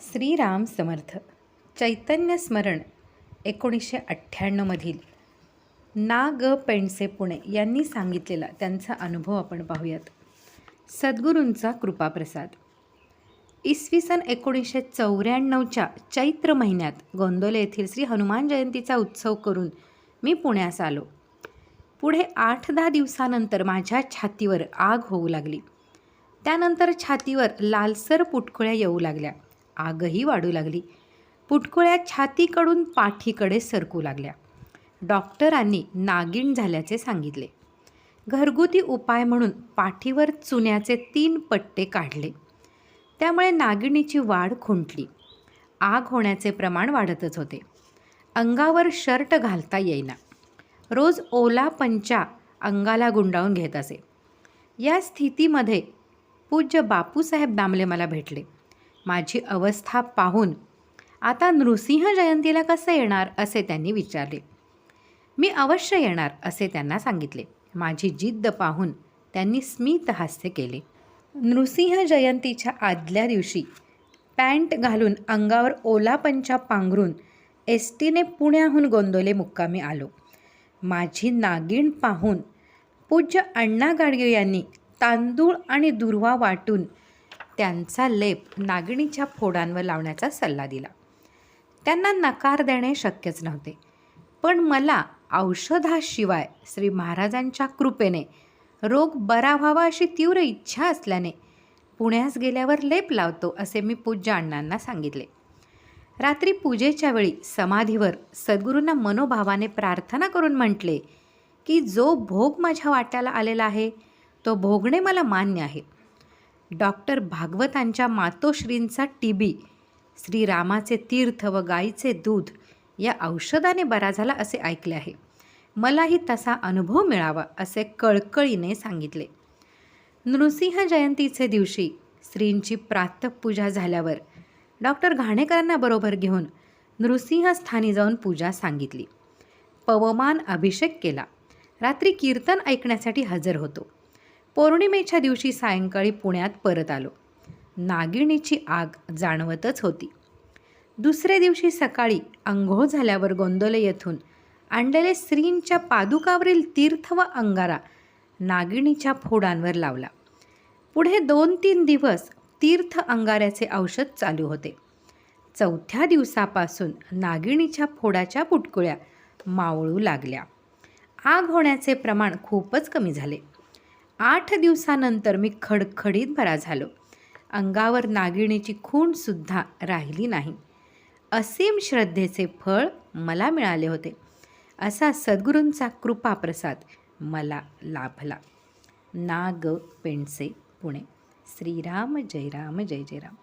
श्रीराम समर्थ चैतन्य स्मरण एकोणीसशे अठ्ठ्याण्णवमधील. ना ग पेंडसे पुणे यांनी सांगितलेला त्यांचा अनुभव आपण पाहूयात. सद्गुरूंचा कृपाप्रसाद. इसवी सन एकोणीसशे चौऱ्याण्णवच्या चैत्र महिन्यात गोंदोले येथील श्री हनुमान जयंतीचा उत्सव करून मी पुण्यास आलो. पुढे आठ दहा दिवसानंतर माझ्या छातीवर आग होऊ लागली. त्यानंतर छातीवर लालसर पुटकुळ्या येऊ लागल्या. आगही वाढू लागली. पुटकुळ्या छातीकडून पाठीकडे सरकू लागल्या. डॉक्टरांनी नागिण झाल्याचे सांगितले. घरगुती उपाय म्हणून पाठीवर चुन्याचे तीन पट्टे काढले. त्यामुळे नागिणीची वाढ खुंटली. आग होण्याचे प्रमाण वाढतच होते. अंगावर शर्ट घालता येईना. रोज ओला पंचा अंगाला गुंडाळून घेत असे. या स्थितीमध्ये पूज्य बापूसाहेब दामले मला भेटले. माझी अवस्था पाहून आता नृसिंह जयंतीला कसं येणार असे त्यांनी विचारले. मी अवश्य येणार असे त्यांना सांगितले. माझी जिद्द पाहून त्यांनी स्मित हास्य केले. नृसिंह जयंतीच्या आदल्या दिवशी पॅन्ट घालून अंगावर ओला पंचा पांघरून एस टीने पुण्याहून गोंदोले मुक्कामी आलो. माझी नागिण पाहून पूज्य अण्णा गाडगे यांनी तांदूळ आणि दुर्वा वाटून त्यांचा लेप नागिणीच्या फोडांवर लावण्याचा सल्ला दिला. त्यांना नकार देणे शक्यच नव्हते. पण मला औषधाशिवाय श्री महाराजांच्या कृपेने रोग बरा व्हावा अशी तीव्र इच्छा असल्याने पुण्यास गेल्यावर लेप लावतो असे मी पूज्य अण्णांना सांगितले. रात्री पूजेच्या वेळी समाधीवर सद्गुरूंना मनोभावाने प्रार्थना करून म्हटले की जो भोग माझ्या वाट्याला आलेला आहे तो भोगणे मला मान्य आहे. डॉक्टर भागवतांच्या मातोश्रींचा टीबी श्रीरामाचे तीर्थ व गाईचे दूध या औषधाने बरा झाला असे ऐकले आहे. मलाही तसा अनुभव मिळावा असे कळकळीने सांगितले. नृसिंह जयंतीचे दिवशी श्रींची प्रातपूजा झाल्यावर डॉक्टर घाणेकरांना बरोबर घेऊन नृसिंहस्थानी जाऊन पूजा सांगितली. पवमान अभिषेक केला. रात्री कीर्तन ऐकण्यासाठी हजर होतो. पौर्णिमेच्या दिवशी सायंकाळी पुण्यात परत आलो. नागिणीची आग जाणवतच होती. दुसऱ्या दिवशी सकाळी अंघोळ झाल्यावर गोंदोले येथून आणलेले स्त्रींच्या पादुकावरील तीर्थ व अंगारा नागिणीच्या फोडांवर लावला. पुढे दोन तीन दिवस तीर्थ अंगाऱ्याचे औषध चालू होते. चौथ्या दिवसापासून नागिणीच्या फोडाच्या पुटकुळ्या मावळू लागल्या. आग होण्याचे प्रमाण खूपच कमी झाले. आठ दिवसानंतर मी खडखडीत बरा झालो. अंगावर नागिणीची खूणसुद्धा राहिली नाही. असीम श्रद्धेचे फळ मला मिळाले होते. असा सद्गुरूंचा कृपाप्रसाद मला लाभला. नाग पेंडसे पुणे. श्रीराम जय राम जय जय राम.